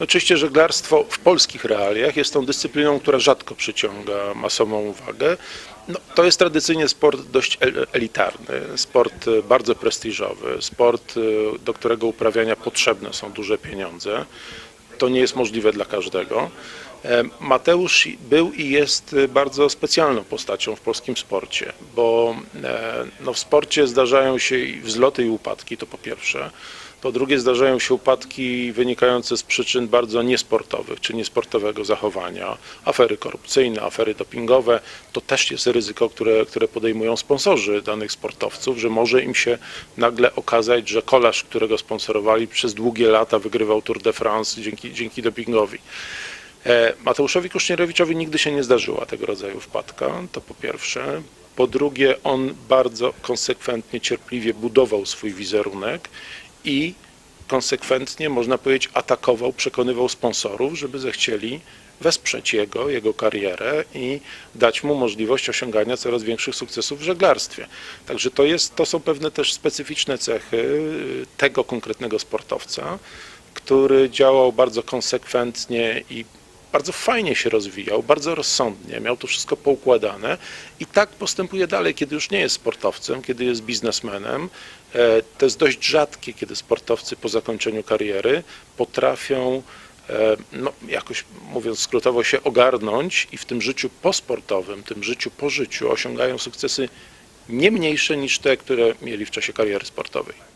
Oczywiście żeglarstwo w polskich realiach jest tą dyscypliną, która rzadko przyciąga masową uwagę. No, to jest tradycyjnie sport dość el- elitarny, sport e, bardzo prestiżowy, sport, e, do którego uprawiania potrzebne są duże pieniądze. To nie jest możliwe dla każdego. E, Mateusz był i jest e, bardzo specjalną postacią w polskim sporcie, bo e, no, w sporcie zdarzają się i wzloty i upadki, to po pierwsze. Po drugie, zdarzają się upadki wynikające z przyczyn bardzo niesportowych czy niesportowego zachowania. Afery korupcyjne, afery dopingowe to też jest ryzyko, które, które podejmują sponsorzy danych sportowców, że może im się nagle okazać, że kolarz, którego sponsorowali przez długie lata, wygrywał Tour de France dzięki, dzięki dopingowi. E, Mateuszowi Kusznierowiczowi nigdy się nie zdarzyła tego rodzaju wpadka, to po pierwsze. Po drugie, on bardzo konsekwentnie, cierpliwie budował swój wizerunek i konsekwentnie, można powiedzieć, atakował, przekonywał sponsorów, żeby zechcieli wesprzeć jego, jego karierę i dać mu możliwość osiągania coraz większych sukcesów w żeglarstwie. Także to, jest, to są pewne też specyficzne cechy tego konkretnego sportowca, który działał bardzo konsekwentnie i bardzo fajnie się rozwijał, bardzo rozsądnie, miał to wszystko poukładane i tak postępuje dalej, kiedy już nie jest sportowcem, kiedy jest biznesmenem. E, To jest dość rzadkie, kiedy sportowcy po zakończeniu kariery potrafią e, no, jakoś mówiąc skrótowo się ogarnąć i w tym życiu posportowym, tym życiu po życiu osiągają sukcesy nie mniejsze niż te, które mieli w czasie kariery sportowej.